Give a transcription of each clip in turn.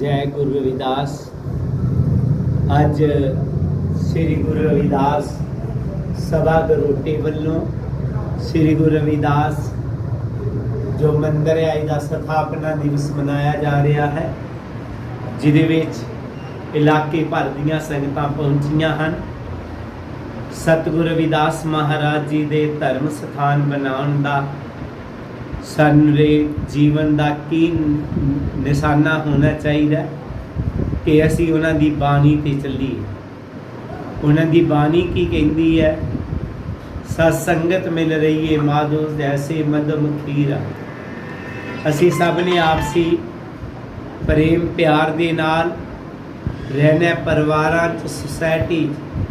ਜੈ ਗੁਰੂ ਰਵਿਦਾਸ। ਅੱਜ ਸ੍ਰੀ ਗੁਰੂ ਰਵਿਦਾਸ ਸਭਾ ਗਰੋਟੇ ਵੱਲੋਂ ਸ੍ਰੀ ਗੁਰੂ ਰਵਿਦਾਸ ਜੋ ਮੰਦਰ ਹੈ ਇਹਦਾ ਸਥਾਪਨਾ ਦਿਵਸ ਮਨਾਇਆ ਜਾ ਰਿਹਾ ਹੈ, ਜਿਹਦੇ ਵਿੱਚ ਇਲਾਕੇ ਭਰ ਦੀਆਂ ਸੰਗਤਾਂ ਪਹੁੰਚੀਆਂ ਹਨ। ਸਤਿਗੁਰੂ ਰਵਿਦਾਸ ਮਹਾਰਾਜ ਜੀ ਦੇ ਧਰਮ ਸਥਾਨ ਬਣਾਉਣ ਦਾ ਸਾਨੂੰ ਜੀਵਨ ਦਾ ਕੀ ਨਿਸ਼ਾਨਾ ਹੋਣਾ ਚਾਹੀਦਾ ਕਿ ਅਸੀਂ ਉਹਨਾਂ ਦੀ ਬਾਣੀ ਤੇ ਚੱਲੀਏ। ਉਹਨਾਂ ਦੀ ਬਾਣੀ ਕੀ ਕਹਿੰਦੀ ਹੈ? ਸਤ ਸੰਗਤ ਮਿਲ ਰਹੀ ਏ ਮਾਧੋ ਜੈਸੇ ਮਦਮ ਖੀਰਾ। ਅਸੀਂ ਸਭ ਨੇ ਆਪਸੀ ਪ੍ਰੇਮ ਪਿਆਰ ਦੇ ਨਾਲ ਰਹਿਣਾ ਪਰਿਵਾਰਾਂ ਚ ਸੁਸਾਇਟੀ ਚ।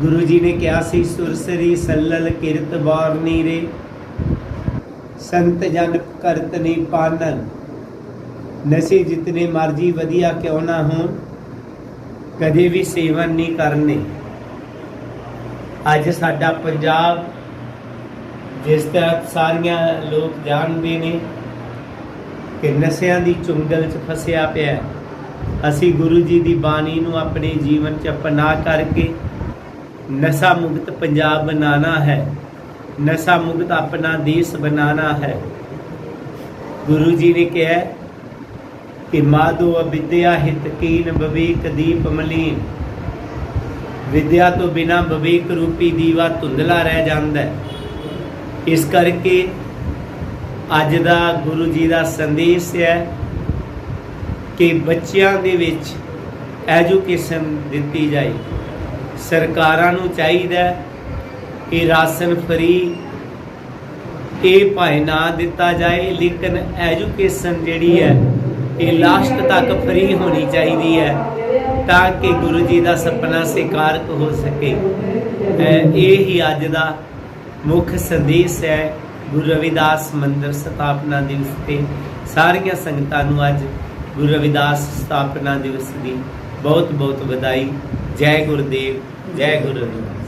ਗੁਰੂ ਜੀ ਨੇ ਕਿਹਾ ਸੀ ਸੁਰਸਰੀ ਸੱਲਲ ਕਿਰਤ ਬਾਰਨੀ ਰੇ ਸੰਤ ਜਨ ਕਰਤ ਨਹੀਂ ਪਾਨਨ। ਨਸ਼ੇ ਜਿਤਨੇ ਮਰਜ਼ੀ ਵਧੀਆ ਕਿਉਂ ਨਾ ਹੋਣ, ਕਦੇ ਵੀ ਸੇਵਨ ਨਹੀਂ ਕਰਨੇ। ਅੱਜ ਸਾਡਾ ਪੰਜਾਬ ਜਿਸ ਤਰ੍ਹਾਂ ਸਾਰੀਆਂ ਲੋਕ ਜਾਣਦੇ ਨੇ ਕਿ ਨਸ਼ਿਆਂ ਦੀ ਚੁੰਗਲ 'ਚ ਫਸਿਆ ਪਿਆ ਅਸੀਂ ਗੁਰੂ ਜੀ ਦੀ ਬਾਣੀ ਨੂੰ ਆਪਣੇ ਜੀਵਨ 'ਚ ਅਪਣਾ ਕਰਕੇ ਨਸ਼ਾ ਮੁਕਤ ਪੰਜਾਬ ਬਣਾਉਣਾ ਹੈ। ਨਸ਼ਾ ਮੁਕਤ ਆਪਣਾ ਦੇਸ਼ ਬਣਾਉਣਾ ਹੈ। ਗੁਰੂ ਜੀ ਨੇ ਕਿਹਾ ਕਿ ਮਾਧੋ ਅਵਿਦਿਆ ਹਿਤ ਕੀਨ ਬਵੇਕ ਦੀਪ ਮਲੀਨ। ਵਿਦਿਆ ਤੋਂ ਬਿਨਾ ਬਵੇਕ ਰੂਪੀ ਦੀਵਾ ਧੁੰਦਲਾ ਰਹਿ ਜਾਂਦਾ ਹੈ। ਇਸ ਕਰਕੇ ਅੱਜ ਦਾ ਗੁਰੂ ਜੀ ਦਾ ਸੰਦੇਸ਼ ਹੈ ਕਿ ਬੱਚਿਆਂ ਦੇ ਵਿੱਚ ਐਜੂਕੇਸ਼ਨ ਦਿੱਤੀ ਜਾਏ। ਸਰਕਾਰਾਂ ਨੂੰ ਚਾਹੀਦਾ ਹੈ ਕਿ ਰਾਸ਼ਨ ਫਰੀ। ਇਹ ਭਾਵੇਂ ਨਾ ਦਿੱਤਾ ਜਾਏ, ਲੇਕਿਨ ਐਜੂਕੇਸ਼ਨ ਜਿਹੜੀ ਹੈ, ਇਹ ਲਾਸਟ ਤੱਕ ਫਰੀ ਹੋਣੀ ਚਾਹੀਦੀ ਹੈ, ਤਾਂ ਕਿ ਗੁਰੂ ਜੀ ਦਾ ਸੁਪਨਾ ਸਾਕਾਰ ਹੋ ਸਕੇ। ਇਹ ਹੀ ਅੱਜ ਦਾ ਮੁੱਖ ਸੰਦੇਸ਼ ਹੈ, ਗੁਰੂ ਰਵਿਦਾਸ ਮੰਦਰ ਸਥਾਪਨਾ ਦਿਵਸ ਤੇ। ਸਾਰੀਆਂ ਸੰਗਤਾਂ ਨੂੰ ਅੱਜ ਗੁਰੂ ਰਵਿਦਾਸ ਸਥਾਪਨਾ ਦਿਵਸ ਦੀ ਬਹੁਤ ਬਹੁਤ ਵਧਾਈ। ਜੈ ਗੁਰਦੇਵ, ਜੈ ਗੁਰੂ ਰਵਿਦਾਸ।